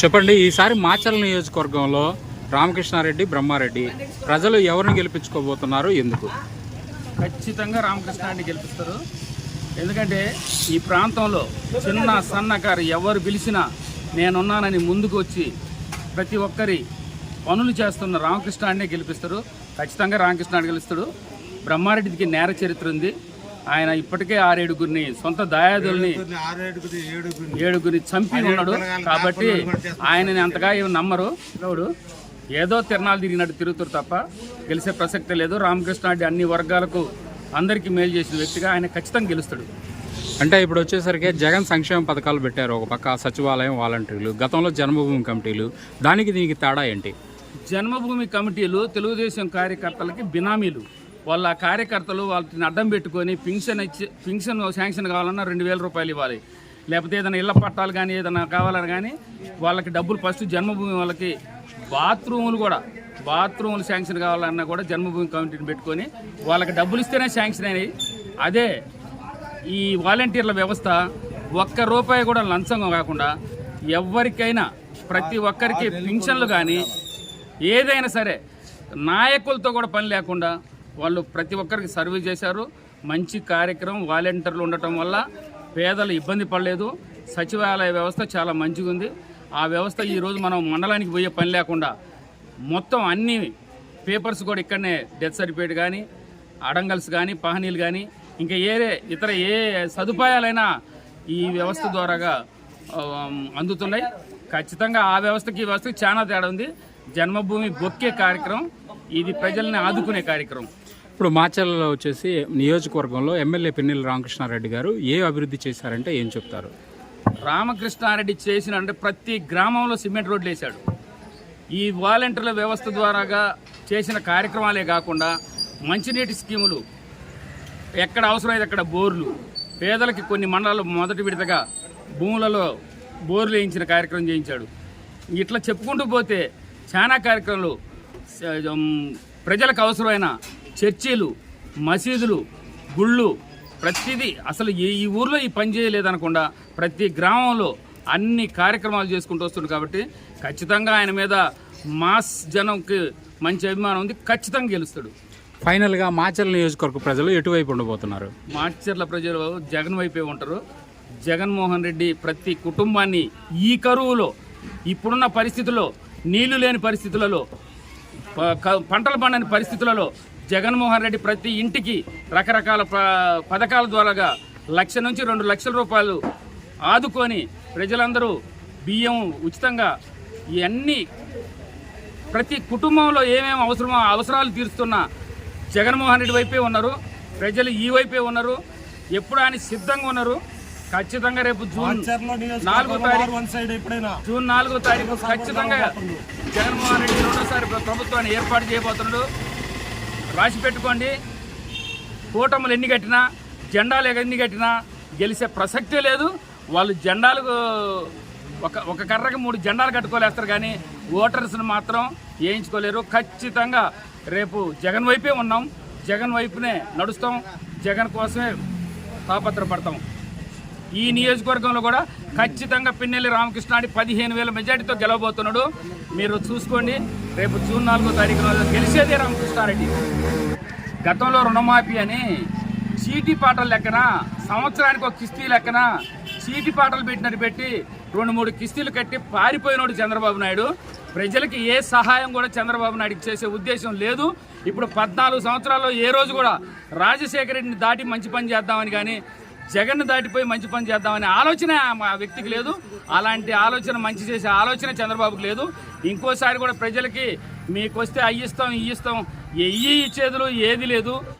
చెప్పండి ఈసారి మాచల్ నియోజకవర్గంలో రామకృష్ణారెడ్డి బ్రహ్మారెడ్డి ప్రజలు ఎవరిని గెలిపించుకోబోతున్నారు ఎందుకు? ఖచ్చితంగా రామకృష్ణారెడ్డి గెలిపిస్తారు. ఎందుకంటే ఈ ప్రాంతంలో చిన్న సన్నకారు ఎవరు పిలిచినా నేనున్నానని ముందుకు వచ్చి ప్రతి ఒక్కరి పనులు చేస్తున్న రామకృష్ణాడినే గెలిపిస్తారు. ఖచ్చితంగా రామకృష్ణాడు గెలుస్తాడు. బ్రహ్మారెడ్డికి నేర చరిత్ర ఉంది. ఆయన ఇప్పటికే ఆరేడుగురిని సొంత దాయాదుల్ని ఏడుగురిని చంపి ఉన్నాడు. కాబట్టి ఆయనని అంతగా ఏమి నమ్మరు. ఎవడు? ఏదో తిరణాలు తిరిగినట్టు తిరుగుతారు తప్ప గెలిచే ప్రసక్తే లేదు. రామకృష్ణారెడ్డి అన్ని వర్గాలకు అందరికీ మేలు చేసిన వ్యక్తిగా ఆయన ఖచ్చితంగా గెలుస్తాడు. అంటే ఇప్పుడు వచ్చేసరికి జగన్ సంక్షేమ పథకాలు పెట్టారు ఒక పక్క సచివాలయం వాలంటీర్లు గతంలో జన్మభూమి కమిటీలు. దానికి దీనికి తేడా ఏంటి? జన్మభూమి కమిటీలు తెలుగుదేశం కార్యకర్తలకి బినామీలు. వాళ్ళ కార్యకర్తలు వాళ్ళని అడ్డం పెట్టుకొని పింఛన్ ఇచ్చి పింఛన్ శాంక్షన్ కావాలన్నా రెండు వేల రూపాయలు ఇవ్వాలి. లేకపోతే ఏదైనా ఇళ్ళ పట్టాలు కానీ ఏదైనా కావాలని కానీ వాళ్ళకి డబ్బులు ఫస్ట్ జన్మభూమి వాళ్ళకి బాత్రూములు కూడా బాత్రూములు శాంక్షన్ కావాలన్నా కూడా జన్మభూమి కమిటీని పెట్టుకొని వాళ్ళకి డబ్బులు ఇస్తేనే శాంక్షన్ అయినాయి. అదే ఈ వాలంటీర్ల వ్యవస్థ ఒక్క రూపాయి కూడా లంచం కాకుండా ఎవరికైనా ప్రతి ఒక్కరికి పింఛన్లు కానీ ఏదైనా సరే నాయకులతో కూడా పని లేకుండా వాళ్ళు ప్రతి ఒక్కరికి సర్వీస్ చేశారు. మంచి కార్యక్రమం వాలంటీర్లు ఉండటం వల్ల పేదలు ఇబ్బంది పడలేదు. సచివాలయ వ్యవస్థ చాలా మంచిగా ఉంది ఆ వ్యవస్థ ఈరోజు మనం మండలానికి పోయే పని లేకుండా మొత్తం అన్ని పేపర్స్ కూడా ఇక్కడనే డెత్ సర్టిఫికేట్ కానీ అడంగల్స్ కానీ పహనీలు కానీ ఇంకా ఏ ఇతర ఏ సదుపాయాలైనా ఈ వ్యవస్థ ద్వారాగా అందుతున్నాయి. ఖచ్చితంగా ఆ వ్యవస్థకి ఈ వ్యవస్థకి చాలా తేడా ఉంది. జన్మభూమి బొక్కే కార్యక్రమం ఇది ప్రజల్ని ఆదుకునే కార్యక్రమం. ఇప్పుడు మాచల్లో వచ్చేసి నియోజకవర్గంలో ఎమ్మెల్యే పిన్నెల్లి రామకృష్ణారెడ్డి గారు ఏ అభివృద్ధి చేశారంటే ఏం చెప్తారు? రామకృష్ణారెడ్డి చేసిన అంటే ప్రతి గ్రామంలో సిమెంట్ రోడ్లు వేశాడు. ఈ వాలంటీర్ల వ్యవస్థ ద్వారాగా చేసిన కార్యక్రమాలే కాకుండా మంచినీటి స్కీములు ఎక్కడ అవసరమైతే అక్కడ బోర్లు పేదలకి కొన్ని మండలాలు మొదటి విడతగా భూములలో బోర్లు వేయించిన కార్యక్రమం చేయించాడు. ఇట్లా చెప్పుకుంటూ పోతే చాలా కార్యక్రమాలు ప్రజలకు అవసరమైన చర్చీలు మసీదులు గుళ్ళు ప్రతిదీ అసలు ఈ ఈ ఊర్లో ఈ పని చేయలేదనకుండా ప్రతి గ్రామంలో అన్ని కార్యక్రమాలు చేసుకుంటూ వస్తుంది కాబట్టి ఖచ్చితంగా ఆయన మీద మాస్ జనంకి మంచి అభిమానం ఉంది ఖచ్చితంగా గెలుస్తాడు. ఫైనల్గా మాచల్ నియోజకవర్గ ప్రజలు ఎటువైపు ఉండబోతున్నారు? మాచర్ల ప్రజలు జగన్ వైపే ఉంటారు. జగన్మోహన్ రెడ్డి ప్రతి కుటుంబాన్ని ఈ కరువులో ఇప్పుడున్న పరిస్థితుల్లో నీళ్ళు లేని పరిస్థితులలో పంటలు పండని పరిస్థితులలో జగన్మోహన్ రెడ్డి ప్రతి ఇంటికి రకరకాల ప- పథకాల ద్వారాగా లక్ష నుంచి రెండు లక్షల రూపాయలు ఆదుకొని ప్రజలందరూ బియ్యం ఉచితంగా ఇవన్నీ ప్రతి కుటుంబంలో ఏమేమి అవసరమో అవసరాలు తీరుస్తున్న జగన్మోహన్ రెడ్డి వైపే ఉన్నారు. ప్రజలు ఈ వైపే ఉన్నారు. ఎప్పుడు ఆయన సిద్ధంగా ఉన్నారు. ఖచ్చితంగా రేపు జూన్ నాలుగో తారీఖు వన్ సైడ్ ఎప్పుడైనా జూన్ నాలుగో తారీఖు ఖచ్చితంగా జగన్మోహన్ రెడ్డి రెండోసారి ప్ర- ప్రభుత్వాన్ని ఏర్పాటు చేయబోతున్నాడు. రాసి పెట్టుకోండి. కూటములు ఎన్ని కట్టినా జెండాలు ఎన్ని కట్టినా గెలిచే ప్రసక్తే లేదు. వాళ్ళు జెండాలు ఒక ఒక కర్రకి మూడు జెండాలు కట్టుకోలేస్తారు కానీ ఓటర్స్ని మాత్రం వేయించుకోలేరు. ఖచ్చితంగా రేపు జగన్ వైపే ఉన్నాం. జగన్ వైపునే నడుస్తాం. జగన్ కోసమే తాపత్రపడతాం ఈ నియోజకవర్గంలో కూడా ఖచ్చితంగా పిన్నెల్లి రామకృష్ణాడి పదిహేను వేల మెజార్టీతో గెలవబోతున్నాడు. మీరు చూసుకోండి. రేపు జూన్ నాలుగో తారీఖున గెలిచేదే రామకృష్ణారెడ్డి గతంలో రుణమాఫీ అని చీటీ పాటలు లెక్కన సంవత్సరానికి ఒక కిస్తీ లెక్కన చీటీ పాటలు పెట్టినట్టు పెట్టి రెండు మూడు కిస్తీలు కట్టి పారిపోయినోడు చంద్రబాబు నాయుడు. ప్రజలకి ఏ సహాయం కూడా చంద్రబాబు నాయుడుకి చేసే ఉద్దేశం లేదు. ఇప్పుడు పద్నాలుగు సంవత్సరాల్లో ఏ రోజు కూడా రాజశేఖర రెడ్డిని దాటి మంచి పని చేద్దామని కానీ జగన్ దాటిపోయి మంచి పని చేద్దామనే ఆలోచన ఆ వ్యక్తికి లేదు. అలాంటి ఆలోచన మంచి చేసే ఆలోచన చంద్రబాబుకి లేదు. ఇంకోసారి కూడా ప్రజలకి మీకు వస్తే అయ్యిస్తాం ఇయ్యిస్తాం. ఎయ్యి ఇచ్చేదులు ఏది లేదు.